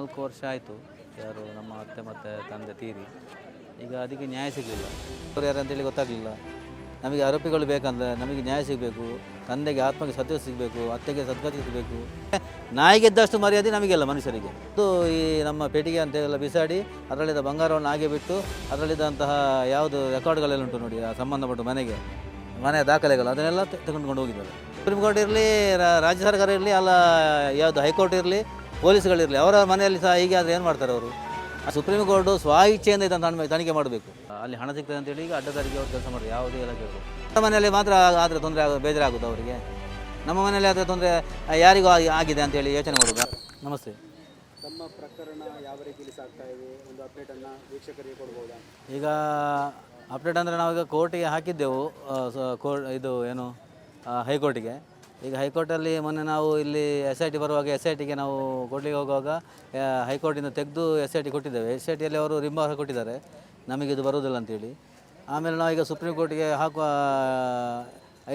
ನಾಲ್ಕು ವರ್ಷ ಆಯಿತು. ಯಾರು ನಮ್ಮ ಅತ್ತೆ ಮತ್ತು ತಂದೆ ತೀರಿ. ಈಗ ಅದಕ್ಕೆ ನ್ಯಾಯ ಸಿಗಲಿಲ್ಲ. ಅವ್ರು ಯಾರು ಅಂತೇಳಿ ಗೊತ್ತಾಗಲಿಲ್ಲ. ನಮಗೆ ಆರೋಪಿಗಳು ಬೇಕಂದ್ರೆ ನಮಗೆ ನ್ಯಾಯ ಸಿಗಬೇಕು. ತಂದೆಗೆ ಆತ್ಮಕ್ಕೆ ಸತ್ಯ ಸಿಗಬೇಕು, ಅತ್ತೆಗೆ ಸದ್ಗತಿ ಸಿಗಬೇಕು. ನಾಯಿಗೆ ಇದ್ದಷ್ಟು ಮರ್ಯಾದೆ ನಮಗೆಲ್ಲ ಮನುಷ್ಯರಿಗೆ. ಅದು ಈ ನಮ್ಮ ಪೆಟ್ಟಿಗೆ ಅಂತೆಲ್ಲ ಬಿಸಾಡಿ, ಅದರಲ್ಲಿದ್ದ ಬಂಗಾರವನ್ನು ಹಾಗೆ ಬಿಟ್ಟು, ಅದರಲ್ಲಿದ್ದಂತಹ ಯಾವುದು ರೆಕಾರ್ಡ್ಗಳೆಲ್ಲ ಉಂಟು ನೋಡಿ, ಆ ಸಂಬಂಧಪಟ್ಟ ಮನೆಗೆ. ಮನೆಯ ದಾಖಲೆಗಳು, ಅದನ್ನೆಲ್ಲ ತೆಗೆದುಕೊಂಡು ಹೋಗಿದ್ದಾರೆ. ಸುಪ್ರೀಂ ಕೋರ್ಟ್ ಇರಲಿ ರಾಜ್ಯ ಸರ್ಕಾರ ಇರಲಿ, ಅಲ್ಲ ಯಾವುದು ಹೈಕೋರ್ಟ್ ಇರಲಿ ಪೊಲೀಸ್ಗಳಿರಲಿ ಅವರ ಮನೆಯಲ್ಲಿ ಸಹ ಹೀಗೆ ಆದರೆ ಏನು ಮಾಡ್ತಾರೆ ಅವರು? ಆ ಸುಪ್ರೀಂ ಕೋರ್ಟು ಸ್ವ ಇಚ್ಛೆಯಿಂದ ಇದನ್ನು ತನಿಖೆ- ಮಾಡಬೇಕು. ಅಲ್ಲಿ ಹಣ ಸಿಗ್ತದೆ ಅಂತೇಳಿ ಈಗ ಅಡ್ಡದಾರಿಗೆ ಅವ್ರು ಕೆಲಸ ಮಾಡಿ ಯಾವುದೇ ಇಲಾಖೆಗಳು ನಮ್ಮ ಮನೆಯಲ್ಲಿ ಮಾತ್ರ ಆದರೆ ತೊಂದರೆ ಆಗ ಬೇಜಾರಾಗೋದು ಅವರಿಗೆ. ನಮ್ಮ ಮನೆಯಲ್ಲಿ ಆದರೆ ತೊಂದರೆ ಯಾರಿಗೂ ಆಗಿ ಆಗಿದೆ ಅಂತೇಳಿ ಯೋಚನೆ ಮಾಡೋದು. ನಮಸ್ತೆ. ನಮ್ಮ ಪ್ರಕರಣ ಯಾವ ರೀತಿಯಲ್ಲಿ ಸಾಗ್ತಾ ಇದೆ? ಒಂದು ಅಪ್ಡೇಟನ್ನು ವೀಕ್ಷಕರಿಗೆ ಕೊಡ್ಬೋದಾ? ಈಗ ಅಪ್ಡೇಟ್ ಅಂದರೆ ನಾವೀಗ ಕೋರ್ಟಿಗೆ ಹಾಕಿದ್ದೆವು ಇದು ಏನು ಹೈಕೋರ್ಟಿಗೆ. ಈಗ ಹೈಕೋರ್ಟಲ್ಲಿ ಮೊನ್ನೆ ನಾವು ಇಲ್ಲಿ ಎಸ್ ಐ ಟಿ ಬರುವಾಗ ಎಸ್ ಐ ಟಿಗೆ ನಾವು ಕೊಡ್ಲಿಕ್ಕೆ ಹೋಗುವಾಗ ಹೈಕೋರ್ಟಿಂದ ತೆಗೆದು ಎಸ್ ಐ ಟಿ ಕೊಟ್ಟಿದ್ದೇವೆ. ಎಸ್ ಐ ಟಿಯಲ್ಲಿ ಅವರು ರಿಂಬಾಸ ಕೊಟ್ಟಿದ್ದಾರೆ. ನಮಗೆ ಇದು ಬರುವುದಿಲ್ಲ ಅಂತೇಳಿ. ಆಮೇಲೆ ನಾವೀಗ ಸುಪ್ರೀಂ ಕೋರ್ಟಿಗೆ ಹಾಕುವ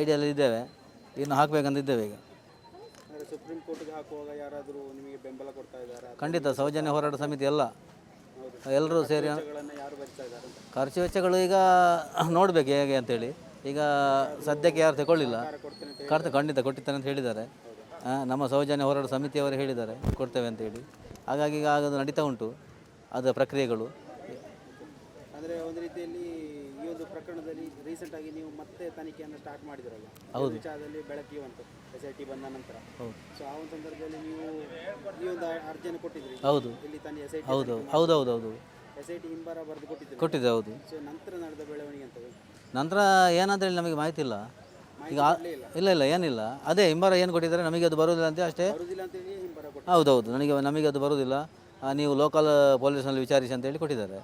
ಐಡಿಯಲ್ಲಿ ಇದ್ದೇವೆ. ಇನ್ನು ಹಾಕಬೇಕಂತ ಇದ್ದೇವೆ ಈಗ ಸುಪ್ರೀಂ ಕೋರ್ಟ್ಗೆ ಹಾಕುವಾಗ ಯಾರಾದರೂ ನಿಮಗೆ ಬೆಂಬಲ ಕೊಡ್ತಾ ಇದ್ದಾರೆ? ಖಂಡಿತ ಸೌಜನ್ಯ ಹೋರಾಟ ಸಮಿತಿ ಎಲ್ಲ. ಎಲ್ಲರೂ ಸೇರಿ ಖರ್ಚು ವೆಚ್ಚಗಳು ಈಗ ನೋಡಬೇಕು ಹೇಗೆ ಅಂತೇಳಿ. ಈಗ ಸದ್ಯಕ್ಕೆ ಯಾರು ತಗೊಳ್ಳಿಲ್ಲ. ಕಡ್ತ ಕರ್ತ ಖಂಡಿತ ಕೊಟ್ಟಿದ್ದೇನೆ ಅಂತ ಹೇಳಿದ್ದಾರೆ. ನಮ್ಮ ಸೌಜನ್ಯ ಹೋರಾಟ ಸಮಿತಿಯವರು ಹೇಳಿದ್ದಾರೆ. ಕೊಡ್ತೇವೆ ಅಂತ ಹೇಳಿ. ಹಾಗಾಗಿ ಈಗ ಅದು ನಡೀತಾ ಉಂಟು ಅದರ ಪ್ರಕ್ರಿಯೆಗಳು. ಅಂದರೆ ಒಂದು ರೀತಿಯಲ್ಲಿ ಈ ಒಂದು ಪ್ರಕರಣದಲ್ಲಿ ರೀಸೆಂಟ್ ಆಗಿ ನೀವು ಮತ್ತೆ ತನಿಖೆಯನ್ನು ಸ್ಟಾರ್ಟ್ ಮಾಡಿದಿರಲ್ಲ? ಹೌದು. ವಿಚಾರದಲ್ಲಿ ಬೆಳಕಿಯುವಂತ ಎಸ್ ಐ ಟಿ ಬಂದ ನಂತರ. ಹೌದು. ಸೊ ಆ ಒಂದು ಸಂದರ್ಭದಲ್ಲಿ ನೀವು ಈ ಒಂದು ಅರ್ಜಿಯನ್ನು ಕೊಟ್ಟಿದ್ರಿ ಹೌದು. ಇಲ್ಲಿ ತನ್ನ ಎಸ್ ಐ ಟಿ ಹೌದು ಹೌದು ಹೌದು ಹೌದು. ಎಸ್ ಐ ಟಿ ಹಿಂಬಾರ ಬರೆದು ಕೊಟ್ಟಿದ್ರಿ ಕೊಟ್ಟಿದೆ ಹೌದು. ಸೊ ನಂತರ ನಡೆದ ಬೆಳವಣಿಗೆ ಅಂತದ್ದು ನಂತರ ಏನಂತೇಳಿ ನಮಗೆ ಮಾಹಿತಿ ಇಲ್ಲ. ಈಗ ಆ- ಇಲ್ಲ ಇಲ್ಲ ಏನಿಲ್ಲ. ಅದೇ ಹಿಂಬರ ಏನು ಕೊಟ್ಟಿದ್ದಾರೆ? ನಮಗೆ ಅದು ಬರೋದಿಲ್ಲ ಅಂತ ಅಷ್ಟೇ. ಹೌದೌದು ನನಗೆ ನಮಗೆ ಅದು ಬರೋದಿಲ್ಲ. ಆ, ನೀವು ಲೋಕಲ್ ಪೊಲೀಸ್ನಲ್ಲಿ ವಿಚಾರಿಸಿ ಅಂತೇಳಿ ಕೊಟ್ಟಿದ್ದಾರೆ.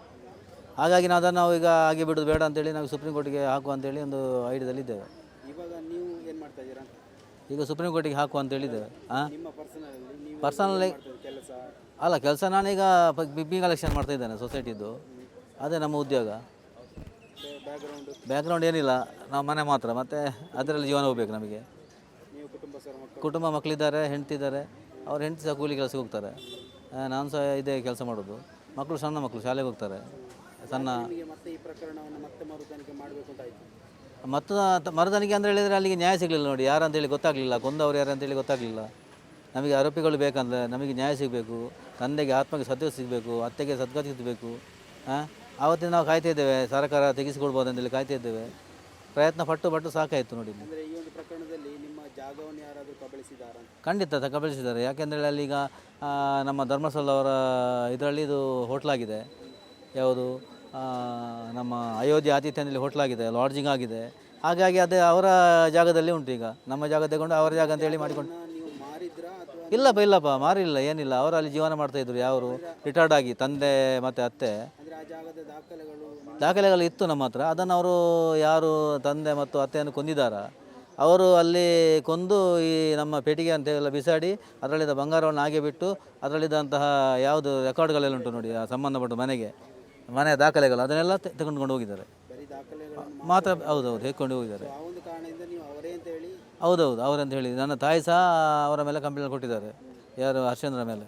ಹಾಗಾಗಿ ನಾವು ಅದನ್ನು ನಾವು ಈಗ ಹಾಗೆ ಬಿಡೋದು ಬೇಡ ಅಂತೇಳಿ ನಾವು ಸುಪ್ರೀಂ ಕೋರ್ಟಿಗೆ ಹಾಕು ಅಂತೇಳಿ ಒಂದು ಐಡಿಯಾದಲ್ಲಿ ಇದ್ದೇವೆ. ಇವಾಗ ನೀವು ಏನು ಮಾಡ್ತಾ ಇದ್ದೀರಾ ಅಂತ? ಈಗ ಸುಪ್ರೀಂ ಕೋರ್ಟಿಗೆ ಹಾಕು ಅಂತ ಹಾಂ ನಿಮ್ಮ ಪರ್ಸನಲ್ ನೀವು ಪರ್ಸನಲಿ ಮಾಡ್ತೀರಿ ಕೆಲಸ? ಅಲ್ಲ ಕೆಲಸ ನಾನೀಗ ಬಿ ಕಲೆಕ್ಷನ್ ಮಾಡ್ತಾ ಇದ್ದೇನೆ ಸೊಸೈಟಿದು ಅದೇ ನಮ್ಮ ಉದ್ಯೋಗ. ಬ್ಯಾಕ್ಗ್ರೌಂಡ್ ಏನಿಲ್ಲ ನಾವು ಮನೆ ಮಾತ್ರ ಮತ್ತು ಅದರಲ್ಲಿ ಜೀವನ ಹೋಗ್ಬೇಕು ನಮಗೆ. ಕುಟುಂಬ ಮಕ್ಕಳಿದ್ದಾರೆ ಹೆಂಡ್ತಿದ್ದಾರೆ ಅವ್ರ ಹೆಂಡತಿ ಸಹ ಕೂಲಿ ಕೆಲಸಕ್ಕೆ ಹೋಗ್ತಾರೆ. ನಾನು ಸಹ ಇದೇ ಕೆಲಸ ಮಾಡೋದು. ಮಕ್ಕಳು ಸಣ್ಣ ಮಕ್ಕಳು ಶಾಲೆಗೆ ಹೋಗ್ತಾರೆ. ಸಣ್ಣ. ಮತ್ತೆ ಮರುದನಿಗೆ ಅಂತ ಹೇಳಿದರೆ ಅಲ್ಲಿಗೆ ನ್ಯಾಯ ಸಿಗಲಿಲ್ಲ ನೋಡಿ ಯಾರು ಅಂತೇಳಿ ಗೊತ್ತಾಗಲಿಲ್ಲ ಕೊಂದವರು ಯಾರು ಅಂತೇಳಿ ಗೊತ್ತಾಗಲಿಲ್ಲ. ನಮಗೆ ಆರೋಪಿಗಳು ಬೇಕಂದರೆ ನಮಗೆ ನ್ಯಾಯ ಸಿಗಬೇಕು ತಂದೆಗೆ ಆತ್ಮಕ್ಕೆ ಸತ್ಯ ಸಿಗಬೇಕು ಅತ್ತೆಗೆ ಸದ್ಗತಿ ಸಿಗಬೇಕು ಹಾಂ ಆವತ್ತಿನ ನಾವು ಕಾಯ್ತಾ ಇದ್ದೇವೆ ಸರ್ಕಾರ ತೆಗೆಸಿಕೊಡ್ಬೋದು ಅಂತೇಳಿ ಕಾಯ್ತಾ ಇದ್ದೇವೆ. ಪ್ರಯತ್ನ ಪಟ್ಟು ಪಟ್ಟು ಸಾಕಾಯಿತು ನೋಡಿ ಇಲ್ಲಿ. ಈ ಒಂದು ಪ್ರಕರಣದಲ್ಲಿ ನಿಮ್ಮ ಜಾಗವನ್ನು ಯಾರಾದರೂ ಕಬಳಿಸಿದಾರ? ಖಂಡಿತ ಕಬಳಿಸಿದ್ದಾರೆ. ಯಾಕೆಂದರೆ ಅಲ್ಲಿ ಈಗ ಆ, ನಮ್ಮ ಧರ್ಮಸ್ಥಳದವರ ಇದರಲ್ಲಿ ಇದು ಹೋಟ್ಲಾಗಿದೆ. ಯಾವುದು? ಆ, ನಮ್ಮ ಅಯೋಧ್ಯೆ ಆತಿಥ್ಯದಲ್ಲಿ ಹೋಟ್ಲಾಗಿದೆ ಲಾಡ್ಜಿಂಗ್ ಆಗಿದೆ. ಹಾಗಾಗಿ ಅದೇ ಅವರ ಜಾಗದಲ್ಲಿ ಉಂಟು ಈಗ. ನಮ್ಮ ಜಾಗ ತಗೊಂಡು ಅವರ ಜಾಗ ಅಂತೇಳಿ ಮಾಡಿಕೊಂಡು. ಅದನ್ನ ನೀವು ಮಾರಿದ್ರಾ ಅಥವಾ? ಇಲ್ಲಪ್ಪ ಇಲ್ಲಪ್ಪ ಮಾರಿಲ್ಲ ಏನಿಲ್ಲ. ಅವರು ಅಲ್ಲಿ ಜೀವನ ಮಾಡ್ತಾಯಿದ್ರು ಯಾವರು? ರಿಟೈರ್ಡ್ ಆಗಿ ತಂದೆ ಮತ್ತು ಅತ್ತೆ. ದಾಖಲೆಗಳು ಇತ್ತು ನಮ್ಮ ಹತ್ರ. ಅದನ್ನು ಅವರು ಯಾರು ತಂದೆ ಮತ್ತು ಅತ್ತೆಯನ್ನು ಕೊಂದಿದ್ದಾರ? ಅವರು ಅಲ್ಲಿ ಕೊಂದು ಈ ನಮ್ಮ ಪೆಟಿಗೆ ಅಂತ ಎಲ್ಲ ಬಿಸಾಡಿ ಅದರಲ್ಲಿದ್ದ ಬಂಗಾರವನ್ನು ಹಾಗೆ ಬಿಟ್ಟು ಅದರಲ್ಲಿದ್ದಂತಹ ಯಾವುದು ರೆಕಾರ್ಡ್ಗಳೆಲ್ಲ ಉಂಟು ನೋಡಿ ಆ ಸಂಬಂಧಪಟ್ಟ ಮನೆಗೆ ಮನೆಯ ದಾಖಲೆಗಳು ಅದನ್ನೆಲ್ಲ ತೆಗೆದುಕೊಂಡು ಹೋಗಿದ್ದಾರೆ. ಮಾತ್ರ ಹೌದೌದು ಹೇಕೊಂಡು ಹೋಗಿದ್ದಾರೆ. ಹೌದೌದು ಅವರಂತ ಹೇಳಿ. ನನ್ನ ತಾಯಿ ಸಹ ಅವರ ಮೇಲೆ ಕಂಪ್ಲೇಂಟ್ ಕೊಟ್ಟಿದ್ದಾರೆ ಯಾರು ಹರ್ಷೇಂದ್ರ ಮೇಲೆ.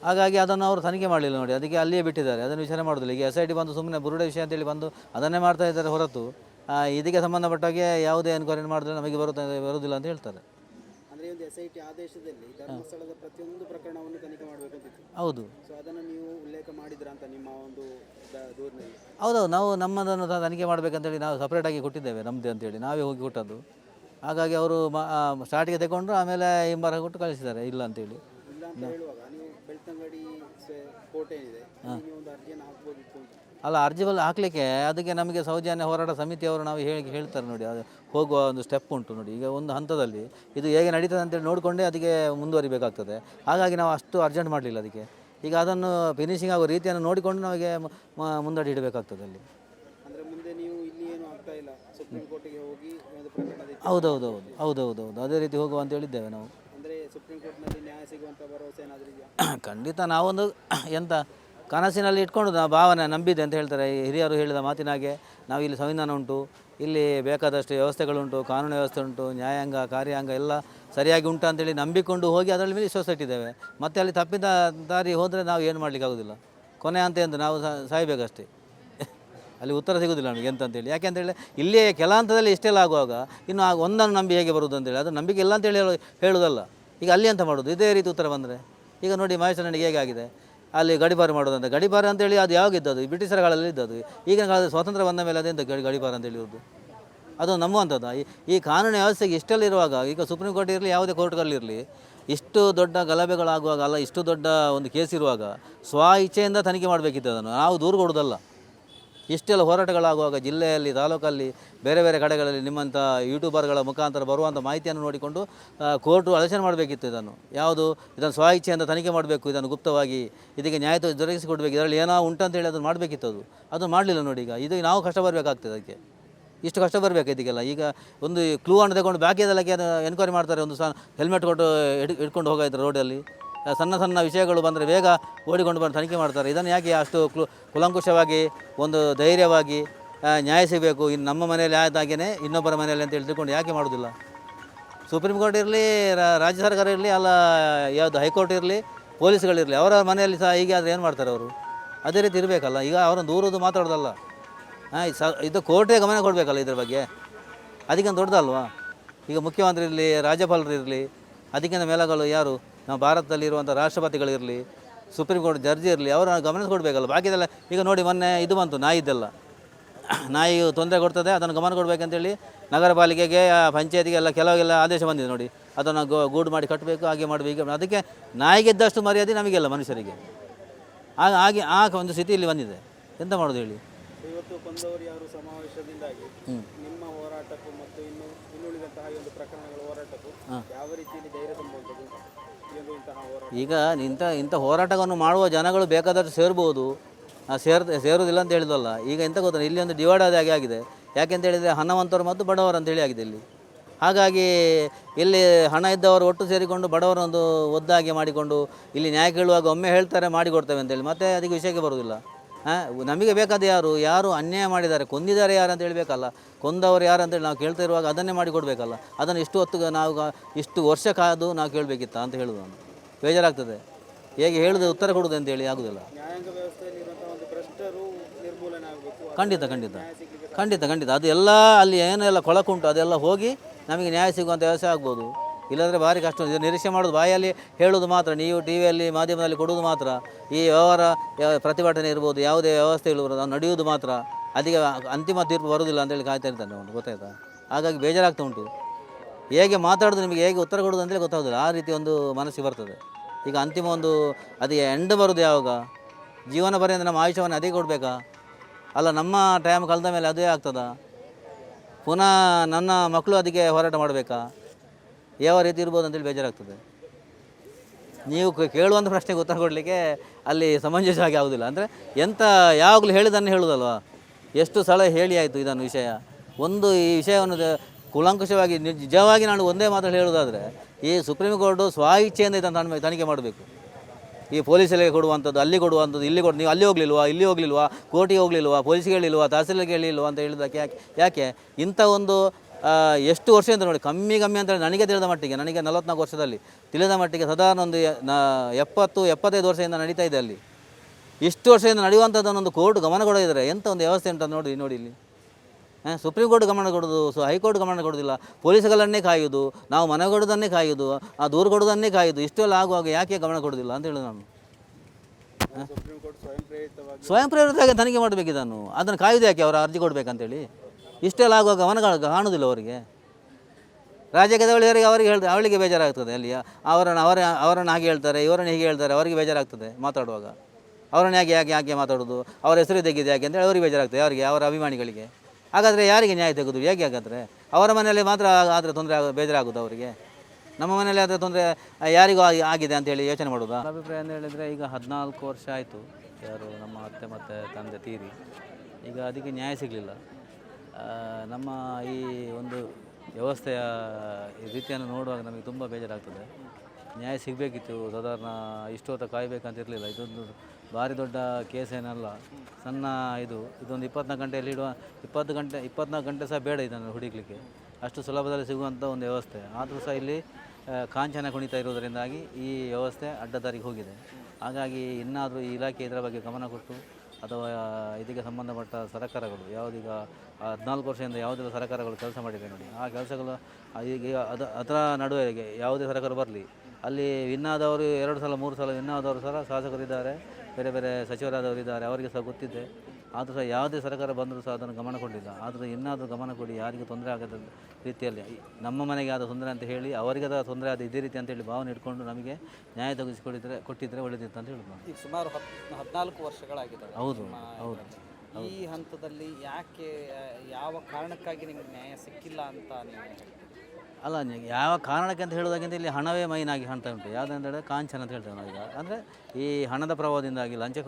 ಹಾಗಾಗಿ ಅದನ್ನು ಅವರು ತನಿಖೆ ಮಾಡಲಿಲ್ಲ ನೋಡಿ. ಅದಕ್ಕೆ ಅಲ್ಲಿಯೇ ಬಿಟ್ಟಿದ್ದಾರೆ. ಅದನ್ನು ವಿಚಾರ ಮಾಡೋದಿಲ್ಲ ಈಗ ಎಸ್ ಐ ಟಿ ಬಂದು ಸುಮ್ಮನೆ ಬುರುಡೆ ವಿಷಯ ಅಂತೇಳಿ ಬಂದು ಅದನ್ನೇ ಮಾಡ್ತಾ ಇದ್ದಾರೆ ಹೊರತು ಇದಕ್ಕೆ ಸಂಬಂಧಪಟ್ಟಾಗೆ ಯಾವುದೇ ಎನ್ಕ್ವೈರಿ ಮಾಡಿದ್ರೆ ನಮಗೆ ಬರುತ್ತೆ ಬರೋದಿಲ್ಲ ಅಂತ ಹೇಳ್ತಾರೆ. ಹೌದು. ಹೌದೌದು. ನಾವು ನಮ್ಮದನ್ನು ತನಿಖೆ ಮಾಡಬೇಕಂತೇಳಿ ನಾವು ಸಪ್ರೇಟಾಗಿ ಕೊಟ್ಟಿದ್ದೇವೆ ನಮ್ಮದೇ ಅಂತೇಳಿ. ನಾವೇ ಹೋಗಿ ಕೊಟ್ಟದ್ದು. ಹಾಗಾಗಿ ಅವರು ಸ್ಟಾರ್ಟಿಗೆ ತಗೊಂಡ್ರು ಆಮೇಲೆ ಹಿಂಬಾರ ಕೊಟ್ಟು ಕಳಿಸಿದ್ದಾರೆ ಇಲ್ಲ ಅಂತೇಳಿ ಇಲ್ಲ ಅಂತ ಹೇಳುವಾಗ ನೀವು ಬೆಳ್ತಂಗಡಿ ಸೆ- ಕೋಟೆ ಏನಿದೆ ಅಲ್ಲಿ ಅರ್ಜಿ ಬಲ್ಲ ಹಾಕಲಿಕ್ಕೆ ಅದಕ್ಕೆ ನಮಗೆ ಸೌಜನ್ಯ ಹೋರಾಟ ಸಮಿತಿಯವರು ನಾವು ಹೇಳಿ ಹೇಳ್ತಾರೆ ನೋಡಿ ಅದು ಹೋಗುವ ಒಂದು ಸ್ಟೆಪ್ ಉಂಟು ನೋಡಿ. ಈಗ ಒಂದು ಹಂತದಲ್ಲಿ ಇದು ಹೇಗೆ ನಡೀತದೆ ಅಂತೇಳಿ ನೋಡಿಕೊಂಡೇ ಅದಕ್ಕೆ ಮುಂದುವರಿಬೇಕಾಗ್ತದೆ. ಹಾಗಾಗಿ ನಾವು ಅಷ್ಟು ಅರ್ಜೆಂಟ್ ಮಾಡಲಿಲ್ಲ ಅದಕ್ಕೆ. ಈಗ ಅದನ್ನು ಫಿನಿಶಿಂಗ್ ಆಗೋ ರೀತಿಯನ್ನು ನೋಡಿಕೊಂಡು ನಮಗೆ ಮುಂದಡಿ ಇಡಬೇಕಾಗ್ತದೆ ಅಲ್ಲಿ. ಹೌದೌದು ಹೌದು ಹೌದೌದೌದು ಹೌದೌದೌದು. ಅದೇ ರೀತಿ ಹೋಗುವ ಅಂತ ಹೇಳಿದ್ದೇವೆ ನಾವು. ಅಂದರೆ ಸುಪ್ರೀಂ ಕೋರ್ಟ್ನಲ್ಲಿ ಖಂಡಿತ ನಾವೊಂದು ಎಂತ ಕನಸಿನಲ್ಲಿ ಇಟ್ಕೊಂಡು ನಾವು ಭಾವನೆ ನಂಬಿದೆ ಅಂತ ಹೇಳ್ತಾರೆ. ಹಿರಿಯರು ಹೇಳಿದ ಮಾತಿನಾಗೆ ನಾವು ಇಲ್ಲಿ ಸಂವಿಧಾನ ಉಂಟು, ಇಲ್ಲಿ ಬೇಕಾದಷ್ಟು ವ್ಯವಸ್ಥೆಗಳುಂಟು, ಕಾನೂನು ವ್ಯವಸ್ಥೆ ಉಂಟು, ನ್ಯಾಯಾಂಗ, ಕಾರ್ಯಾಂಗ ಎಲ್ಲ ಸರಿಯಾಗಿ ಉಂಟು ಅಂತೇಳಿ ನಂಬಿಕೊಂಡು ಹೋಗಿ ಅದರಲ್ಲಿ ಮೇಲೆ ವಿಶ್ವಾಸ ಇಟ್ಟಿದ್ದೇವೆ. ಮತ್ತು ಅಲ್ಲಿ ತಪ್ಪಿದ ದಾರಿ ಹೋದರೆ ನಾವು ಏನು ಮಾಡಲಿಕ್ಕೆ ಆಗೋದಿಲ್ಲ. ಕೊನೆ ಅಂತ ಎಂದು ನಾವು ಸಾಯಬೇಕಷ್ಟೇ. ಅಲ್ಲಿ ಉತ್ತರ ಸಿಗೋದಿಲ್ಲ ನಮಗೆ ಎಂತ ಅಂತೇಳಿ ಯಾಕೆಂತೇಳಿ ಇಲ್ಲೇ ಕೆಲ ಹಂತದಲ್ಲಿ ಇಷ್ಟೆಲ್ಲ ಆಗುವಾಗ ಇನ್ನು ಆ ಒಂದನ್ನು ನಂಬಿ ಹೇಗೆ ಬರುವುದು ಅಂತೇಳಿ. ಅದು ನಂಬಿಕೆ ಇಲ್ಲ ಅಂತೇಳಿ ಹೇಳೋದಲ್ಲ ಈಗ ಅಲ್ಲಿ ಅಂತ ಮಾಡೋದು? ಇದೇ ರೀತಿ ಉತ್ತರ ಬಂದರೆ. ಈಗ ನೋಡಿ ಮಹೇಶ್ವರನಿಗೆ ಹೇಗಾಗಿದೆ? ಅಲ್ಲಿ ಗಡಿಪಾರು ಮಾಡೋದಂತ ಗಡಿಬಾರ ಅಂತೇಳಿ ಅದು ಯಾವಾಗ ಇದ್ದದ್ದು? ಬ್ರಿಟಿಷರ ಕಾಲದಲ್ಲಿ ಇದ್ದದ್ದು. ಈಗಿನ ಕಾಲದಲ್ಲಿ ಸ್ವಾತಂತ್ರ್ಯ ಬಂದ ಮೇಲೆ ಅದೆಂತ ಗಡಿ ಗಡಿಬಾರ ಅಂತ ಹೇಳಿರೋದು ಅದು ನಂಬುವಂಥದ್ದು. ಈ ಈ ಕಾನೂನು ವ್ಯವಸ್ಥೆಗೆ ಇಷ್ಟಲ್ಲಿರುವಾಗ ಈಗ ಸುಪ್ರೀಂ ಕೋರ್ಟ್ ಇರಲಿ, ಯಾವುದೇ ಕೋರ್ಟ್ಗಳಿರಲಿ ಇಷ್ಟು ದೊಡ್ಡ ಗಲಭೆಗಳಾಗುವಾಗ ಅಲ್ಲ, ಇಷ್ಟು ದೊಡ್ಡ ಒಂದು ಕೇಸ್ ಇರುವಾಗ, ಸ್ವ ಇಚ್ಛೆಯಿಂದ ತನಿಖೆ ಮಾಡಬೇಕಿತ್ತು ಅದನ್ನು. ನಾವು ದೂರು ಕೊಡೋದಲ್ಲ ಇಷ್ಟೆಲ್ಲ ಹೋರಾಟಗಳಾಗುವಾಗ ಜಿಲ್ಲೆಯಲ್ಲಿ, ತಾಲೂಕಲ್ಲಿ, ಬೇರೆ ಬೇರೆ ಕಡೆಗಳಲ್ಲಿ ನಿಮ್ಮಂಥ ಯೂಟ್ಯೂಬರ್ಗಳ ಮುಖಾಂತರ ಬರುವಂಥ ಮಾಹಿತಿಯನ್ನು ನೋಡಿಕೊಂಡು ಕೋರ್ಟು ಆಲೋಚನೆ ಮಾಡಬೇಕಿತ್ತು ಇದನ್ನು. ಯಾವುದು? ಇದನ್ನು ಸ್ವ ಇಚ್ಛೆಯಿಂದ ತನಿಖೆ ಮಾಡಬೇಕು, ಇದನ್ನು ಗುಪ್ತವಾಗಿ. ಇದಕ್ಕೆ ನ್ಯಾಯ ದೊರಕಿಸಿಕೊಡಬೇಕು. ಇದರಲ್ಲಿ ಏನೋ ಉಂಟಂತೇಳಿ ಅದನ್ನು ಮಾಡಬೇಕಿತ್ತು ಅದು. ಅದು ಮಾಡಲಿಲ್ಲ ನೋಡಿ ಈಗ. ಇದು ನಾವು ಕಷ್ಟ ಬರಬೇಕಾಗ್ತದೆ ಅದಕ್ಕೆ. ಇಷ್ಟು ಕಷ್ಟ ಬರಬೇಕು ಇದಕ್ಕೆಲ್ಲ. ಈಗ ಒಂದು ಕ್ಲೂ ಅನ್ನು ತಗೊಂಡು ಬಾಕಿ ಅದಕ್ಕೆ ಎನ್ಕ್ವೈರಿ ಮಾಡ್ತಾರೆ, ಒಂದು ಸಹ ಹೆಲ್ಮೆಟ್ ಕೊಟ್ಟು ಹಿಡ್ಕೊಂಡು ಹೋಗಾಯಿತು ರೋಡಲ್ಲಿ ಸಣ್ಣ ಸಣ್ಣ ವಿಷಯಗಳು ಬಂದರೆ ಬೇಗ ಓಡಿಕೊಂಡು ಬಂದು ತನಿಖೆ ಮಾಡ್ತಾರೆ. ಇದನ್ನು ಯಾಕೆ ಅಷ್ಟು ಕ್ಲು, ಕುಲಂಕುಷವಾಗಿ, ಒಂದು ಧೈರ್ಯವಾಗಿ ನ್ಯಾಯ ಸಿಗಬೇಕು? ಇನ್ನು ನಮ್ಮ ಮನೆಯಲ್ಲಿ ಆದಾಗೇ ಇನ್ನೊಬ್ಬರ ಮನೆಯಲ್ಲಿ ಅಂತ ತಿಳ್ಕೊಂಡು ಯಾಕೆ ಮಾಡೋದಿಲ್ಲ? ಸುಪ್ರೀಂ ಕೋರ್ಟ್ ಇರಲಿ ರಾಜ್ಯ ಸರ್ಕಾರ ಇರಲಿ, ಅಲ್ಲ ಯಾವುದು ಹೈಕೋರ್ಟ್ ಇರಲಿ, ಪೊಲೀಸ್ಗಳಿರಲಿ, ಅವರ ಮನೆಯಲ್ಲಿ ಸಹ ಹೀಗೆ ಆದರೆ ಏನು ಮಾಡ್ತಾರೆ ಅವರು? ಅದೇ ರೀತಿ ಇರಬೇಕಲ್ಲ. ಈಗ ಅವರನ್ನು ದೂರದ್ದು ಮಾತಾಡೋದಲ್ಲ. ಹಾಂ ಸ, ಇದು ಕೋರ್ಟೇ ಗಮನ ಕೊಡಬೇಕಲ್ಲ ಇದ್ರ ಬಗ್ಗೆ? ಅದಕ್ಕಿಂತ ದೊಡ್ಡದಲ್ವಾ? ಈಗ ಮುಖ್ಯಮಂತ್ರಿ ಇರಲಿ, ರಾಜ್ಯಪಾಲರು ಇರಲಿ, ಅದಕ್ಕಿಂತ ಮೇಲಗಳು ಯಾರು? ನಮ್ಮ ಭಾರತದಲ್ಲಿರುವಂಥ ರಾಷ್ಟ್ರಪತಿಗಳಿರಲಿ ಸುಪ್ರೀಂ ಕೋರ್ಟ್ ಜಡ್ಜಿ ಇರಲಿ ಅವರು ಗಮನ ಕೊಡಬೇಕಲ್ಲ. ಬಾಕಿದೆಲ್ಲ ಈಗ ನೋಡಿ ಮೊನ್ನೆ ಇದು ಬಂತು ನಾಯಿದ್ದೆಲ್ಲ ನಾಯಿ ತೊಂದರೆ ಕೊಡ್ತದೆ ಅದನ್ನು ಗಮನ ಕೊಡಬೇಕಂತೇಳಿ ನಗರ ಪಾಲಿಕೆಗೆ ಆ ಪಂಚಾಯತಿಗೆ ಎಲ್ಲ ಕೆಲವೆಲ್ಲ ಆದೇಶ ಬಂದಿದೆ ನೋಡಿ. ಅದನ್ನು ಗೋ ಗೂಡು ಮಾಡಿ ಕಟ್ಟಬೇಕು ಹಾಗೆ ಮಾಡಬೇಕು ಅದಕ್ಕೆ ನಾಯಿಗೆ ಇದ್ದಷ್ಟು ಮರ್ಯಾದೆ ನಮಗೆಲ್ಲ ಮನುಷ್ಯರಿಗೆ. ಆಗ ಹಾಗೆ ಆ ಒಂದು ಸ್ಥಿತಿ ಇಲ್ಲಿ ಬಂದಿದೆ. ಎಂತ ಮಾಡೋದು ಹೇಳಿ? ಇವತ್ತು ಕೊಂದವರು ಯಾರು ಸಮಾವೇಶದಿಂದಾಗಿ ನಿಮ್ಮ ಹೋರಾಟಕ್ಕೂ ಮತ್ತು ಇನ್ನು ಇನ್ನುಳಿದಂತಹ ಒಂದು ಪ್ರಕರಣಗಳ ಹೋರಾಟಕ್ಕೂ ಯಾವ ರೀತಿಯಲ್ಲಿ ಧೈರ್ಯ ತುಂಬುವಂಥದ್ದು? ಈಗ ಇಂಥ ಇಂಥ ಹೋರಾಟವನ್ನು ಮಾಡುವ ಜನಗಳು ಬೇಕಾದಷ್ಟು ಸೇರ್ಬೋದು. ಸೇರ್, ಸೇರುವುದಿಲ್ಲ ಅಂತ ಹೇಳಿದಲ್ಲ ಈಗ ಎಂತ ಗೊತ್ತಿಲ್ಲ ಇಲ್ಲಿ ಒಂದು ಡಿವೈಡ್ ಆದ ಹಾಗೆ ಆಗಿದೆ ಯಾಕೆಂತ ಹೇಳಿದರೆ ಹಣವಂತರು ಮತ್ತು ಬಡವರು ಅಂತೇಳಿ ಆಗಿದೆ ಇಲ್ಲಿ. ಹಾಗಾಗಿ ಇಲ್ಲಿ ಹಣ ಇದ್ದವರು ಒಟ್ಟು ಸೇರಿಕೊಂಡು ಬಡವರೊಂದು ಒದ್ದಾಗಿ ಮಾಡಿಕೊಂಡು ಇಲ್ಲಿ ನ್ಯಾಯ ಕೇಳುವಾಗ ಒಮ್ಮೆ ಹೇಳ್ತಾರೆ ಮಾಡಿಕೊಡ್ತೇವೆ ಅಂತೇಳಿ ಮತ್ತೆ ಅದಕ್ಕೆ ವಿಷಯಕ್ಕೆ ಬರುವುದಿಲ್ಲ. ನಮಗೆ ಬೇಕಾದ ಯಾರು? ಯಾರು ಅನ್ಯಾಯ ಮಾಡಿದ್ದಾರೆ? ಕೊಂದಿದ್ದಾರೆ ಯಾರು ಅಂತ ಹೇಳಬೇಕಲ್ಲ. ಕೊಂದವರು ಯಾರು ಅಂತೇಳಿ ನಾವು ಕೇಳ್ತಾ ಇರುವಾಗ ಅದನ್ನೇ ಮಾಡಿ ಕೊಡಬೇಕಲ್ಲ. ಅದನ್ನು ಇಷ್ಟು ಹೊತ್ತು ನಾವು ಇಷ್ಟು ವರ್ಷ ಕಾದು ನಾವು ಕೇಳಬೇಕಿತ್ತ ಅಂತ ಹೇಳೋದು ನಾನು ಬೇಜಾರಾಗ್ತದೆ. ಹೇಗೆ ಹೇಳಿದ್ರೆ ಉತ್ತರ ಕೊಡುದು ಅಂತೇಳಿ ಆಗೋದಿಲ್ಲ. ಖಂಡಿತ ಖಂಡಿತ. ಖಂಡಿತ ಖಂಡಿತ. ಅದು ಎಲ್ಲ ಅಲ್ಲಿ ಏನೆಲ್ಲ ಕೊಳಕುಂಟು ಅದೆಲ್ಲ ಹೋಗಿ ನಮಗೆ ನ್ಯಾಯ ಸಿಗುವಂಥ ವ್ಯವಸ್ಥೆ ಆಗ್ಬೋದು. ಇಲ್ಲಾಂದರೆ ಭಾರಿ ಕಷ್ಟ ಇದು ನಿರೀಕ್ಷೆ ಮಾಡೋದು, ಬಾಯಲ್ಲಿ ಹೇಳೋದು ಮಾತ್ರ. ನೀವು ಟಿ ವಿಯಲ್ಲಿ, ಮಾಧ್ಯಮದಲ್ಲಿ ಕೊಡುವುದು ಮಾತ್ರ. ಈ ವ್ಯವಹಾರ ಯಾವ- ಪ್ರತಿಭಟನೆ ಇರ್ಬೋದು, ಯಾವುದೇ ವ್ಯವಸ್ಥೆ ಅದು ನಡೆಯುವುದು ಮಾತ್ರ. ಅದಕ್ಕೆ ಅಂತಿಮ ತೀರ್ಪು ಬರೋದಿಲ್ಲ ಅಂತೇಳಿ ಕಾಯ್ತಾ ಇರ್ತಾನೆ ಅವನು, ಗೊತ್ತಾಯ್ತಾ? ಹಾಗಾಗಿ ಬೇಜಾರಾಗ್ತಾ ಉಂಟು. ಹೇಗೆ ಮಾತಾಡೋದು, ನಿಮಗೆ ಹೇಗೆ ಉತ್ತರ ಕೊಡೋದು ಅಂತೇಳಿ ಗೊತ್ತಾಗೋದಿಲ್ಲ. ಆ ರೀತಿ ಒಂದು ಮನಸ್ಸಿಗೆ ಬರ್ತದೆ. ಈಗ ಅಂತಿಮ ಒಂದು, ಅದು ಎಂಡ್ ಬರೋದು ಯಾವಾಗ? ಜೀವನ ಪರ್ಯಂತ ನಮ್ಮ ಆಯುಷ್ಯವನ್ನು ಅದೇ ಕೊಡಬೇಕಾ? ಅಲ್ಲ, ನಮ್ಮ ಟೈಮ್ ಕಳೆದ ಮೇಲೆ ಅದೇ ಆಗ್ತದಾ? ಪುನಃ ನನ್ನ ಮಕ್ಕಳು ಅದಕ್ಕೆ ಹೋರಾಟ ಮಾಡಬೇಕಾ? ಯಾವ ರೀತಿ ಇರ್ಬೋದು ಅಂತೇಳಿ ಬೇಜಾರಾಗ್ತದೆ. ನೀವು ಕೇಳುವಂಥ ಪ್ರಶ್ನೆಗೆ ಉತ್ತರ ಕೊಡಲಿಕ್ಕೆ ಅಲ್ಲಿ ಸಮಂಜಸವಾಗಿ ಆಗೋದಿಲ್ಲ. ಅಂದರೆ ಎಂಥ ಯಾವಾಗಲೂ ಹೇಳಿದನ್ನು ಹೇಳೋದಲ್ವಾ? ಎಷ್ಟು ಸಲ ಹೇಳಿ ಆಯಿತು ಇದನ್ನು ವಿಷಯ? ಒಂದು ಈ ವಿಷಯವನ್ನು ಕುಲಂಕುಷವಾಗಿ, ನಿಜವಾಗಿ ನಾನು ಒಂದೇ ಮಾತು ಹೇಳೋದಾದರೆ, ಈ ಸುಪ್ರೀಂ ಕೋರ್ಟು ಸ್ವ ಇಚ್ಛೆಯಿಂದ ಇದನ್ನು ತನಿಖೆ ಮಾಡಬೇಕು. ಈ ಪೊಲೀಸರಿಗೆ ಕೊಡುವಂಥದ್ದು, ಅಲ್ಲಿ ಕೊಡುವಂಥದ್ದು, ಇಲ್ಲಿ ಕೊಡು, ನೀವು ಅಲ್ಲಿ ಹೋಗ್ಲಿಲ್ವಾ, ಇಲ್ಲಿ ಹೋಗ್ಲಿಲ್ವಾ, ಕೋರ್ಟಿಗೆ ಹೋಗ್ಲಿಲ್ವಾ, ಪೊಲೀಸ್ಗೆ ಹೇಳಿಲ್ವಾ ತಹಸೀಲ್ಗೆ ಹೇಳಿಲ್ವಾ ಅಂತ ಹೇಳಿದಕ್ಕೆ ಯಾಕೆ? ಯಾಕೆ? ಇಂಥ ಒಂದು ಆ, ವರ್ಷ ಅಂತ ನೋಡಿ ಕಮ್ಮಿ ಕಮ್ಮಿ ಅಂತ ಹೇಳಿ ನನಗೆ ತಿಳಿದ ಮಟ್ಟಿಗೆ ನನಗೆ ನಲವತ್ನಾಲ್ಕು ವರ್ಷದಲ್ಲಿ ತಿಳಿದ ಮಟ್ಟಿಗೆ ಸಾಧಾರಣ ಒಂದು ಎಪ್ಪತ್ತು ಎಪ್ಪತ್ತೈದು ವರ್ಷದಿಂದ ನಡೀತಾ ಇದೆ ಅಲ್ಲಿ. ಇಷ್ಟು ವರ್ಷದಿಂದ ನಡೆಯುವಂಥದ್ದನ್ನೊಂದು ಕೋರ್ಟ್ ಗಮನ ಕೊಡೋದಿದ್ರೆ ಎಂಥ ಒಂದು ವ್ಯವಸ್ಥೆ ಅಂತ ನೋಡಿ ನೋಡಿ ಇಲ್ಲಿ. ಹಾಂ ಸುಪ್ರೀಂ ಕೋರ್ಟ್ ಗಮನ ಕೊಡೋದು ಸೊ ಹೈಕೋರ್ಟ್ ಗಮನ ಕೊಡೋದಿಲ್ಲ. ಪೊಲೀಸ್ಗಳನ್ನೇ ಕಾಯೋದು ನಾವು ಮನೆ ಕೊಡೋದನ್ನೇ ಕಾಯೋದು ಆ ದೂರು ಕೊಡೋದನ್ನೇ ಕಾಯೋದು ಇಷ್ಟೆಲ್ಲ ಆಗುವಾಗ ಯಾಕೆ ಗಮನ ಕೊಡೋದಿಲ್ಲ ಅಂತ ಹೇಳೋದು ನಾನು. ಸ್ವಯಂ ಪ್ರೇರಿತವಾಗಿ ಸ್ವಯಂ ಪ್ರೇರಿತವಾಗಿ ತನಿಖೆ ಮಾಡಬೇಕು ಇದನ್ನು ಅದನ್ನು ಕಾಯೋದು ಯಾಕೆ? ಅವರು ಅರ್ಜಿ ಕೊಡಬೇಕಂತೇಳಿ. ಇಷ್ಟೆಲ್ಲ ಆಗುವಾಗ ಗಮನಗಳು ಕಾಣುವುದಿಲ್ಲ ಅವರಿಗೆ. ರಾಜಕೀಯದವಳಿಯವರಿಗೆ ಅವರಿಗೆ ಹೇಳ್ತಾರೆ ಅವಳಿಗೆ ಬೇಜಾರಾಗ್ತದೆ ಅಲ್ಲಿ ಅವರನ್ನು, ಅವರ, ಅವರನ್ನು ಹಾಗೆ ಹೇಳ್ತಾರೆ, ಇವರನ್ನು ಹೀಗೆ ಹೇಳ್ತಾರೆ, ಅವರಿಗೆ ಬೇಜಾರಾಗ್ತದೆ ಮಾತಾಡುವಾಗ. ಅವರನ್ನು ಯಾಕೆ ಯಾಕೆ ಯಾಕೆ ಮಾತಾಡೋದು ಅವರ ಹೆಸರು ತೆಗೆದು ಯಾಕೆ ಅಂತೇಳಿ ಅವರಿಗೆ ಬೇಜಾರಾಗ್ತದೆ, ಅವರಿಗೆ, ಅವರ ಅಭಿಮಾನಿಗಳಿಗೆ. ಹಾಗಾದರೆ ಯಾರಿಗೆ ನ್ಯಾಯ ತೆಗೆದು ಹೇಗೆ ಹಾಗಾದರೆ? ಅವರ ಮನೆಯಲ್ಲಿ ಮಾತ್ರ ಆದರೆ ತೊಂದರೆ ಆಗ ಬೇಜಾರಾಗೋದು ಅವರಿಗೆ? ನಮ್ಮ ಮನೆಯಲ್ಲಿ ಆದರೆ ತೊಂದರೆ, ಯಾರಿಗೂ ಆಗಿ- ಆಗಿದೆ ಅಂತೇಳಿ ಯೋಚನೆ ಮಾಡೋದು ಅಭಿಪ್ರಾಯ ಅಂತ ಹೇಳಿದರೆ ಈಗ ಹದಿನಾಲ್ಕು ವರ್ಷ ಆಯಿತು, ಯಾರು ನಮ್ಮ ಅತ್ತೆ ಮತ್ತು ತಂದೆ ತೀರಿ. ಈಗ ಅದಕ್ಕೆ ನ್ಯಾಯ ಸಿಗಲಿಲ್ಲ. ನಮ್ಮ ಈ ಒಂದು ವ್ಯವಸ್ಥೆಯ ರೀತಿಯನ್ನು ನೋಡುವಾಗ ನಮಗೆ ತುಂಬ ಬೇಜಾರಾಗ್ತದೆ. ನ್ಯಾಯ ಸಿಗಬೇಕಿತ್ತು ಸಾಧಾರಣ ಇಷ್ಟು ಹೊತ್ತು ಕಾಯಬೇಕಂತ ಇರಲಿಲ್ಲ ಇದೊಂದು ಭಾರಿ ದೊಡ್ಡ ಕೇಸ್ ಏನಲ್ಲ. ಸಣ್ಣ ಇದು, ಇದೊಂದು ಇಪ್ಪತ್ನಾಲ್ಕು ಗಂಟೆಯಲ್ಲಿ ಇಡುವ, ಇಪ್ಪತ್ತು ಗಂಟೆ, ಇಪ್ಪತ್ನಾಲ್ಕು ಗಂಟೆ ಸಹ ಬೇಡ ಇದನ್ನು ಹುಡುಕ್ಲಿಕ್ಕೆ. ಅಷ್ಟು ಸುಲಭದಲ್ಲಿ ಸಿಗುವಂಥ ಒಂದು ವ್ಯವಸ್ಥೆ. ಆದರೂ ಸಹ ಇಲ್ಲಿ ಕಾಂಚನ ಕುಣಿತ ಇರುವುದರಿಂದಾಗಿ ಈ ವ್ಯವಸ್ಥೆ ಅಡ್ಡದಾರಿಗೆ ಹೋಗಿದೆ. ಹಾಗಾಗಿ ಇನ್ನಾದರೂ ಈ ಇಲಾಖೆ ಇದರ ಬಗ್ಗೆ ಗಮನ ಕೊಟ್ಟು ಅಥವಾ ಇದಕ್ಕೆ ಸಂಬಂಧಪಟ್ಟ ಸರ್ಕಾರಗಳು, ಯಾವುದೀಗ ಹದಿನಾಲ್ಕು ವರ್ಷದಿಂದ ಯಾವುದೆಲ್ಲ ಸರ್ಕಾರಗಳು ಕೆಲಸ ಮಾಡಿದೆ ನೋಡಿ, ಆ ಕೆಲಸಗಳು ಈಗ ಅದು, ಅದರ ನಡುವೆಗೆ ಯಾವುದೇ ಸರ್ಕಾರ ಬರಲಿ, ಅಲ್ಲಿ ವಿನ್ನಾದವರು ಎರಡು ಸಲ, ಮೂರು ಸಲ ವಿನ್ನಾದವರು ಸಹ ಶಾಸಕರಿದ್ದಾರೆ, ಬೇರೆ ಬೇರೆ ಸಚಿವರಾದವರು ಇದ್ದಾರೆ ಅವರಿಗೆ ಸಹ ಗೊತ್ತಿದೆ. ಆದರೂ ಸಹ ಯಾವುದೇ ಸರ್ಕಾರ ಬಂದರೂ ಸಹ ಅದನ್ನು ಗಮನ ಕೊಡಲಿಲ್ಲ. ಆದರೆ ಇನ್ನಾದರೂ ಗಮನ ಕೊಡಿ ಯಾರಿಗೂ ತೊಂದರೆ ಆಗದ ರೀತಿಯಲ್ಲಿ. ನಮ್ಮ ಮನೆಗೆ ಆದ ತೊಂದರೆ ಅಂತ ಹೇಳಿ ಅವರಿಗೆ ಆದ ತೊಂದರೆ ಆದ ಇದೇ ರೀತಿ ಅಂತೇಳಿ ಭಾವನೆ ಇಟ್ಕೊಂಡು ನಮಗೆ ನ್ಯಾಯ ತೆಗೆಸಿಕೊಟ್ಟಿದ್ರೆ ಕೊಟ್ಟಿದ್ದರೆ ಒಳ್ಳೆಯದಿತ್ತು ಅಂತ ಹೇಳ್ಬೋದು. ಈಗ ಸುಮಾರು ಹತ್ತು ಹದಿನಾಲ್ಕು ವರ್ಷಗಳಾಗಿದೆ ಹೌದು ಹೌದು ಈ ಹಂತದಲ್ಲಿ ಯಾಕೆ ಯಾವ ಕಾರಣಕ್ಕಾಗಿ ನಿಮಗೆ ನ್ಯಾಯ ಸಿಕ್ಕಿಲ್ಲ ಅಂತ ನೀವು? ಅಲ್ಲ ಯಾವ ಕಾರಣಕ್ಕೆ ಅಂತ ಹೇಳೋದಕ್ಕಿಂತ ಇಲ್ಲಿ ಹಣವೇ ಮೈನಾಗಿ ಕಾಣ್ತಾ ಉಂಟು. ಯಾವುದಂದ್ರೆ ಕಾಂಚನ ಅಂತ ಹೇಳ್ತೇವೆ ನಾವೀಗ. ಅಂದರೆ ಈ ಹಣದ ಪ್ರವಾಹದಿಂದಾಗಿ ಲಂಚ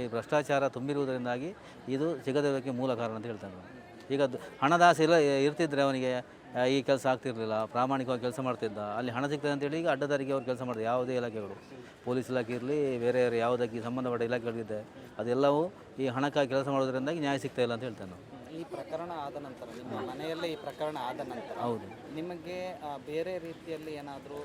ಈ ಭ್ರಷ್ಟಾಚಾರ ತುಂಬಿರುವುದರಿಂದಾಗಿ ಇದು ಸಿಗದಕ್ಕೆ ಮೂಲ ಕಾರಣ ಅಂತ ಹೇಳ್ತೇವೆ ನಾವು. ಈಗ ಹಣದಾಸೆ ಇಲ್ಲ ಇರ್ತಿದ್ರೆ ಅವನಿಗೆ ಈ ಕೆಲಸ ಆಗ್ತಿರಲಿಲ್ಲ, ಪ್ರಾಮಾಣಿಕವಾಗಿ ಕೆಲಸ ಮಾಡ್ತಿದ್ದ. ಅಲ್ಲಿ ಹಣ ಸಿಗ್ತದೆ ಅಂತೇಳಿ ಈಗ ಅಡ್ಡದಾರಿಗೆ ಅವ್ರು ಕೆಲಸ ಮಾಡಿದೆ ಯಾವುದೇ ಇಲಾಖೆಗಳು. ಪೊಲೀಸ್ ಇಲಾಖೆ ಇರಲಿ, ಬೇರೆ ಯಾವುದಕ್ಕೆ ಸಂಬಂಧಪಟ್ಟ ಇಲಾಖೆಗಳಿದೆ, ಅದೆಲ್ಲವೂ ಈ ಹಣಕ್ಕಾಗಿ ಕೆಲಸ ಮಾಡೋದರಿಂದಾಗಿ ನ್ಯಾಯ ಸಿಗ್ತಾ ಇಲ್ಲ ಅಂತ ಹೇಳ್ತೇವೆ ನಾವು. ಈ ಪ್ರಕರಣ ಆದ ನಂತರ ನಿಮ್ಮ ಮನೆಯಲ್ಲೇ ಈ ಪ್ರಕರಣ ಆದ ನಂತರ ಹೌದು. ನಿಮಗೆ ಆ, ಬೇರೆ ರೀತಿಯಲ್ಲಿ ಏನಾದರೂ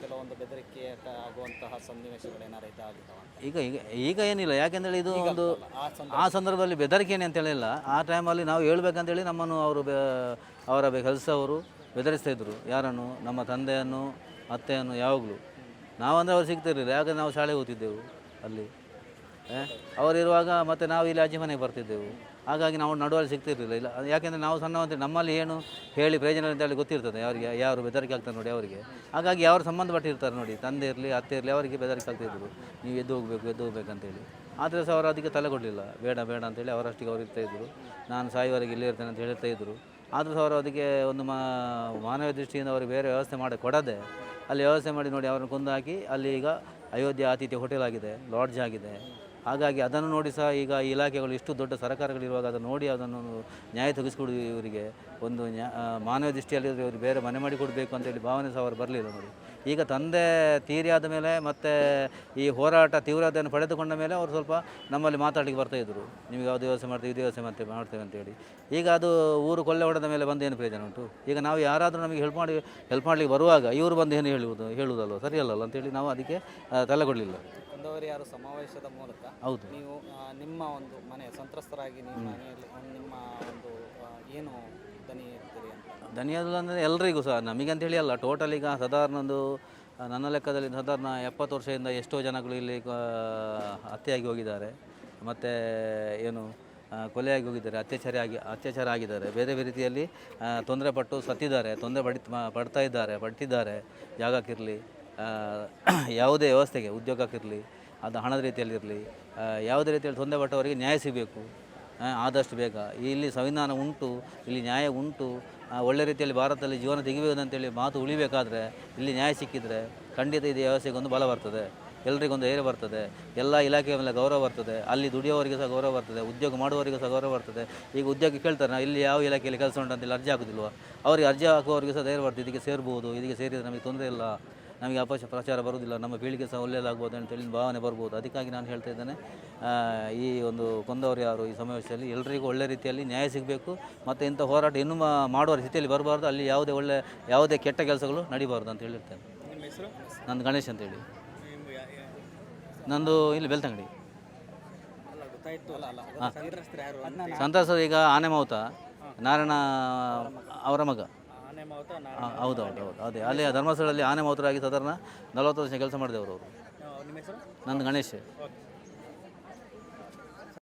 ಕೆಲವೊಂದು ಬೆದರಿಕೆ ಕ- ಆಗುವಂತಹ ಸನ್ನಿವೇಶಗಳು ಏನಾರು ಇದಾಗಿದ್ದಾವ ಈಗ ಈಗ ಈಗ ಏನಿಲ್ಲ. ಯಾಕೆಂದರೆ ಇದು ಒಂದು ಆ ಸಂದರ್ಭ ಆ ಸಂದರ್ಭದಲ್ಲಿ ಬೆದರಿಕೆನೆ ಅಂತ ಅಂತೇಳಿಲ್ಲ ಆ ಟೈಮಲ್ಲಿ ನಾವು ಹೇಳ್ಬೇಕಂತೇಳಿ ನಮ್ಮನ್ನು ಅವರು ಬೆ ಅವರ ಕೆಲಸವರು ಬೆದರಿಸ್ತಾ ಇದ್ದರು ಯಾರನ್ನು? ನಮ್ಮ ತಂದೆಯನ್ನು ಅತ್ತೆಯನ್ನು ಯಾವಾಗಲೂ. ನಾವಂದರೆ ಅವ್ರು ಸಿಗ್ತಿರಲಿಲ್ಲ ಯಾಕಂದ್ರೆ ನಾವು ಶಾಲೆಗೆ ಹೋಗ್ತಿದ್ದೆವು ಅಲ್ಲಿ? ಅವರಿರುವಾಗ ಮತ್ತು ನಾವು ಇಲ್ಲಿ ಅಜ್ಜಿ ಮನೆಗೆ ಬರ್ತಿದ್ದೆವು. ಹಾಗಾಗಿ ನಾವು ನಡುವಲ್ಲಿ ಸಿಗ್ತಿರಲಿಲ್ಲ. ಇಲ್ಲ, ಯಾಕೆಂದರೆ ನಾವು ಸಣ್ಣವಂತೆ ನಮ್ಮಲ್ಲಿ ಏನು ಹೇಳಿ ಪ್ರಯೋಜನ ಅಂತ ಹೇಳಿ ಗೊತ್ತಿರ್ತದೆ ಅವರಿಗೆ, ಯಾರು ಬೆದರಿಕೆ ಆಗ್ತಾರೆ ನೋಡಿ ಅವರಿಗೆ. ಹಾಗಾಗಿ ಅವರು ಸಂಬಂಧಪಟ್ಟಿರ್ತಾರೆ ನೋಡಿ, ತಂದೆ ಇರಲಿ, ಅತ್ತೆ ಇರಲಿ, ಅವರಿಗೆ ಬೆದರಿಕೆ ಆಗ್ತಿದ್ರು ನೀವು ಎದ್ದು ಹೋಗಬೇಕು, ಎದ್ದು ಹೋಗ್ಬೇಕಂತೇಳಿ. ಆದರೆ ಸಹ ಅವರು ಅದಕ್ಕೆ ತಲೆ ಕೊಡಲಿಲ್ಲ. ಬೇಡ ಬೇಡ ಅಂತೇಳಿ ಅವರಷ್ಟಿಗೆ ಅವ್ರು ಇರ್ತಾ ಇದ್ದರು ನಾನು ಸಾಯುವರೆಗೆ ಇಲ್ಲೇ ಇರ್ತೇನೆ ಅಂತ ಹೇಳ್ತಾ ಇದ್ದರು ಆದರೂ ಸಹ ಅವರು ಅದಕ್ಕೆ ಒಂದು ಮಾ, ಮಾನವ ದೃಷ್ಟಿಯಿಂದ ಅವರು ಬೇರೆ ವ್ಯವಸ್ಥೆ ಮಾಡಿ, ಕೊಡದೆ ಅಲ್ಲಿ ವ್ಯವಸ್ಥೆ ಮಾಡಿ ನೋಡಿ ಅವರನ್ನು ಕೊಂದು ಹಾಕಿ ಅಲ್ಲಿ ಈಗ ಅಯೋಧ್ಯೆ ಆತಿಥ್ಯ ಹೋಟೆಲ್ ಆಗಿದೆ, ಲಾಡ್ಜ್ ಆಗಿದೆ. ಹಾಗಾಗಿ ಅದನ್ನು ನೋಡಿ ಸಹ ಈಗ ಈ ಇಲಾಖೆಗಳು ಇಷ್ಟು ದೊಡ್ಡ ಸರ್ಕಾರಗಳಿರುವಾಗ ಅದನ್ನು ನೋಡಿ ಅದನ್ನು ನ್ಯಾಯ ತೆಗೆಸ್ಕೊಡಿ ಇವರಿಗೆ. ಒಂದು ಮಾನವ ದೃಷ್ಟಿಯಲ್ಲಿ ಇವರು ಬೇರೆ ಮನೆ ಮಾಡಿ ಕೊಡಬೇಕು ಅಂತೇಳಿ ಭಾವನೆ ಸಹ ಅವರು ಬರಲಿಲ್ಲ ನೋಡಿ. ಈಗ ತಂದೆ ತೀರಿ ಆದ ಮೇಲೆ ಮತ್ತು ಈ ಹೋರಾಟ ತೀವ್ರತೆಯನ್ನು ಪಡೆದುಕೊಂಡ ಮೇಲೆ ಅವರು ಸ್ವಲ್ಪ ನಮ್ಮಲ್ಲಿ ಮಾತಾಡಲಿಕ್ಕೆ ಬರ್ತಾಯಿದ್ರು ನಿಮಗೆ ಯಾವುದು ವ್ಯವಸ್ಥೆ ಮಾಡ್ತೀವಿ ಇದು ವ್ಯವಸ್ಥೆ ಮಾಡ್ತೇವೆ ಮಾಡ್ತೇವೆ ಅಂತೇಳಿ ಈಗ ಅದು ಊರು ಕೊಲ್ಲೆ ಹೊಡೆದ ಮೇಲೆ ಬಂದು ಏನು ಪ್ರಯೋಜನ ಉಂಟು? ಈಗ ನಾವು ಯಾರಾದರೂ ನಮಗೆ ಹೆಲ್ಪ್ ಮಾಡಿ ಹೆಲ್ಪ್ ಮಾಡಲಿಕ್ಕೆ ಬರುವಾಗ ಇವರು ಬಂದು ಏನು ಹೇಳುವುದು ಹೇಳುವುದಲ್ವ? ಸರಿಯಲ್ಲಲ್ಲ ಅಂತೇಳಿ ನಾವು ಅದಕ್ಕೆ ಆ, ತಲೆ ಕೊಡಲಿಲ್ಲ ಕುಂದವರಿ ಯಾರು ಸಮಾವೇಶದ ಮೂಲಕ ಹೌದು. ನೀವು ಆ, ನಿಮ್ಮ ಒಂದು ಮನೆ ಸಂತ್ರಸ್ತರಾಗಿ ನಿಮ್ಮ ಮನೆಯಲ್ಲಿ ನಿಮ್ಮ ಒಂದು ಆ, ಏನು ದನಿ ಇರ್ತೀರಿ ಅಂತ? ಅಂದರೆ ಎಲ್ರಿಗೂ ಸಹ ನಮಗೆ ಅಂತೇಳಿ ಅಲ್ಲ ಟೋಟಲ್ ಈಗ ಸಾಧಾರಣ ಒಂದು ಆ, ನನ್ನ ಲೆಕ್ಕದಲ್ಲಿ ಸಾಧಾರಣ ಎಪ್ಪತ್ತು ವರ್ಷದಿಂದ ಎಷ್ಟೋ ಜನಗಳು ಇಲ್ಲಿ ಆ, ಹತ್ಯೆಯಾಗಿ ಹೋಗಿದ್ದಾರೆ. ಮತ್ತು ಏನು ಆ, ಕೊಲೆಯಾಗಿ ಹೋಗಿದ್ದಾರೆ ಅತ್ಯಾಚಾರ ಆಗಿ ಅತ್ಯಾಚಾರ ಆಗಿದ್ದಾರೆ. ಬೇರೆ ಬೇರೆ ರೀತಿಯಲ್ಲಿ ಆ, ತೊಂದರೆ ಪಟ್ಟು ಸತ್ತಿದ್ದಾರೆ ತೊಂದರೆ ಪಡಿ ಪಡ್ತಾ ಇದ್ದಾರೆ ಪಡ್ತಿದ್ದಾರೆ ಜಾಗಕ್ಕಿರಲಿ ಯಾವುದೇ ವ್ಯವಸ್ಥೆಗೆ ಉದ್ಯೋಗಕ್ಕಿರಲಿ. ಅದು ಹಣದ ರೀತಿಯಲ್ಲಿರಲಿ ಯಾವುದೇ ರೀತಿಯಲ್ಲಿ ತೊಂದರೆ ಪಟ್ಟವರಿಗೆ ನ್ಯಾಯ ಸಿಗಬೇಕು. ಆದಷ್ಟು ಬೇಗ. ಇಲ್ಲಿ ಸಂವಿಧಾನ ಉಂಟು, ಇಲ್ಲಿ ನ್ಯಾಯ ಉಂಟು. ಒಳ್ಳೆ ರೀತಿಯಲ್ಲಿ ಭಾರತದಲ್ಲಿ ಜೀವನ ತೆಗಿಬೇಕಂತೇಳಿ ಮಾತು ಉಳಿಬೇಕಾದ್ರೆ, ಇಲ್ಲಿ ನ್ಯಾಯ ಸಿಕ್ಕಿದರೆ ಖಂಡಿತ ಇದು ವ್ಯವಸ್ಥೆಗೆ ಒಂದು ಬಲ ಬರ್ತದೆ. ಎಲ್ರಿಗೊಂದು ಧೈರ್ಯ ಬರ್ತದೆ. ಎಲ್ಲ ಇಲಾಖೆಯ ಮೇಲೆ ಗೌರವ ಬರ್ತದೆ. ಅಲ್ಲಿ ದುಡಿಯೋವರಿಗೆ ಸಹ ಗೌರವ ಬರ್ತದೆ. ಉದ್ಯೋಗ ಮಾಡುವವರಿಗೆ ಸಹ ಗೌರವ ಬರ್ತದೆ. ಈಗ ಉದ್ಯೋಗ ಕೇಳ್ತಾರೆ ನಾವು ಇಲ್ಲಿ ಯಾವ ಇಲಾಖೆಯಲ್ಲಿ ಕೆಲಸ ಉಂಟು ಅಂತೇಳಿ ಅರ್ಜಿ ಹಾಕೋದಿಲ್ವ? ಅವರಿಗೆ ಅರ್ಜಿ ಹಾಕುವವರಿಗೆ ಸಹ ಧೈರ್ಯ ಬರ್ತದೆ. ಇದಕ್ಕೆ ಸೇರ್ಬೋದು, ಇದಕ್ಕೆ ಸೇರಿದರೆ ನಮಗೆ ತೊಂದರೆ ಇಲ್ಲ. ನಮಗೆ ಅಪಶ ಪ್ರಚಾರ ಬರುವುದಿಲ್ಲ ನಮ್ಮ ಪೀಳಿಗೆ ಸಹ ಒಳ್ಳೆಯದಾಗ್ಬೋದು ಅಂತೇಳಿ ಭಾವನೆ ಬರ್ಬೋದು. ಅದಕ್ಕಾಗಿ ನಾನು ಹೇಳ್ತಾ ಇದ್ದೇನೆ ಈ ಒಂದು ಕೊಂದವರು ಯಾರು ಈ ಸಮಾವೇಶದಲ್ಲಿ ಎಲ್ಲರಿಗೂ ಒಳ್ಳೆ ರೀತಿಯಲ್ಲಿ ನ್ಯಾಯ ಸಿಗಬೇಕು ಮತ್ತು ಇಂಥ ಹೋರಾಟ ಇನ್ನೂ ಮಾ- ಮಾಡುವ ಸ್ಥಿತಿಯಲ್ಲಿ ಬರಬಾರ್ದು ಅಲ್ಲಿ ಯಾವುದೇ ಒಳ್ಳೆ ಯಾವುದೇ ಕೆಟ್ಟ ಕೆಲಸಗಳು ನಡಿಬಾರ್ದು ಅಂತ ಹೇಳಿರ್ತೇನೆ. ನಂದು ಗಣೇಶ್ ಅಂತೇಳಿ ನಂದು ಇಲ್ಲಿ ಬೆಳ್ತಂಗಡಿ ಅಲ್ಲ ಗೊತ್ತಾಯ್ತು ಅಲ್ಲ ಅಲ್ಲ ಸಂತ್ರಸ್ತರು ಯಾರು ಸಂತಸ ಈಗ ಆನೆ ಮಾವುತ ನಾರಾಯಣ ಅವರ ಮಗ. ಹೌದು ಹೌದು ಹೌದು. ಅದೇ ಅಲ್ಲಿ ಧರ್ಮಸ್ಥಳದಲ್ಲಿ ಆನೆ ಮಾವುತರಾಗಿ ಸಾಧಾರಣ ನಲವತ್ತು ವರ್ಷ ಕೆಲಸ ಮಾಡಿದವರು ಅವರು. ನಂದು ಗಣೇಶ್.